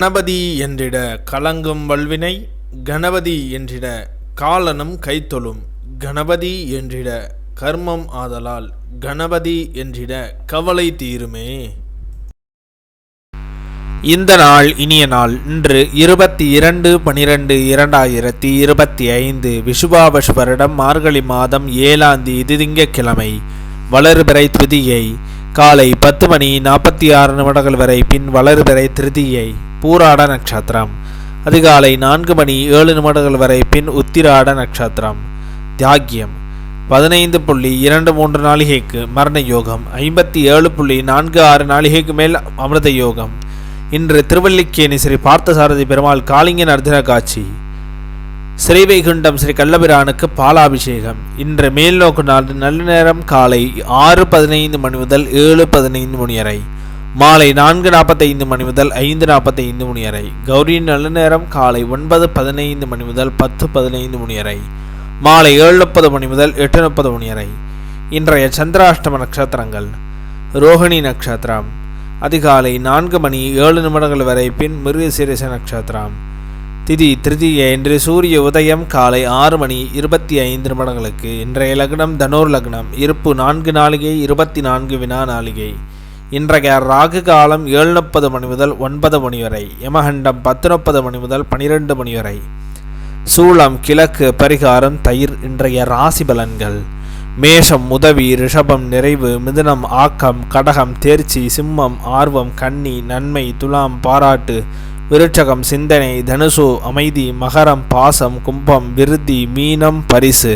கணபதி என்றிட கலங்கும் வல்வினை கணபதி என்றிட காலனும் கைத்தொழும் கணபதி என்றிட கர்மம் ஆதலால் கணபதி என்றிட கவலை தீருமே. இந்த நாள் இனிய நாள் இன்று இருபத்தி இரண்டு பனிரெண்டு இரண்டாயிரத்தி இருபத்தி ஐந்து விஷுபாபஷ் வருடம் மார்கழி மாதம் ஏழாம் தேதி திங்கக்கிழமை வளர்பிறை துதியை காலை பத்து மணி நாற்பத்தி ஆறு நிமிடங்கள் வரை பின் வளர்பிறை திருதியை பூராட நட்சத்திரம். அதிகாலை நான்கு மணி ஏழு நிமிடங்கள் வரை பின் உத்திராட நட்சத்திரம். தியாகியம். பதினைந்து புள்ளி இரண்டு மூன்று நாளிகைக்கு மரண யோகம் ஐம்பத்தி ஏழு புள்ளி நான்கு ஆறு நாளிகைக்கு மேல் அமிர்த யோகம் இன்று திருவல்லிக்கேணி ஸ்ரீ பார்த்தசாரதி பெருமாள் காளிங்கன் அர்ஜுன காட்சி ஸ்ரீவைகுண்டம் ஸ்ரீ கள்ளபிரானுக்கு பாலாபிஷேகம். இன்று மேல்நோக்கு நாள் நல்ல நேரம் காலை ஆறு பதினைந்து மணி முதல் ஏழு பதினைந்து மணி வரை. மாலை நான்கு நாற்பத்தைந்து மணி முதல் ஐந்து நாற்பத்தைந்து மணி வரை. கௌரி நல்ல நேரம் காலை ஒன்பது பதினைந்து மணி முதல் பத்து பதினைந்து மணி வரை. மாலை ஏழு முப்பது மணி முதல் எட்டு முப்பது மணி வரை. இன்றைய சந்திராஷ்டம நட்சத்திரங்கள். ரோஹிணி நட்சத்திரம். அதிகாலை நான்கு மணி ஏழு நிமிடங்கள் வரை பின் மிருகசீரிச நட்சத்திரம். திதி திருதிய இன்று சூரிய உதயம் காலை ஆறு மணி இருபத்தி ஐந்து நிமிடங்களுக்கு இன்றைய லக்னம் தனோர் லக்னம் இருப்பு நான்கு நாளிகை இருபத்தி நான்கு வினா நாளிகை. இன்றைய ராகு காலம் ஏழு முப்பது மணி முதல் ஒன்பது மணி வரை யமகண்டம் பத்து முப்பது மணி முதல் பனிரெண்டு மணி வரை. சூளம் கிழக்கு பரிகாரம் தயிர் இன்றைய ராசி பலன்கள். மேஷம் உதவி ரிஷபம் நிறைவு மிதுனம் ஆக்கம் கடகம் தேர்ச்சி சிம்மம் ஆர்வம் கன்னி நன்மை துலாம் பாராட்டு விருட்சகம் சிந்தனை தனுசு அமைதி மகரம் பாசம் கும்பம் விருத்தி மீனம் பரிசு.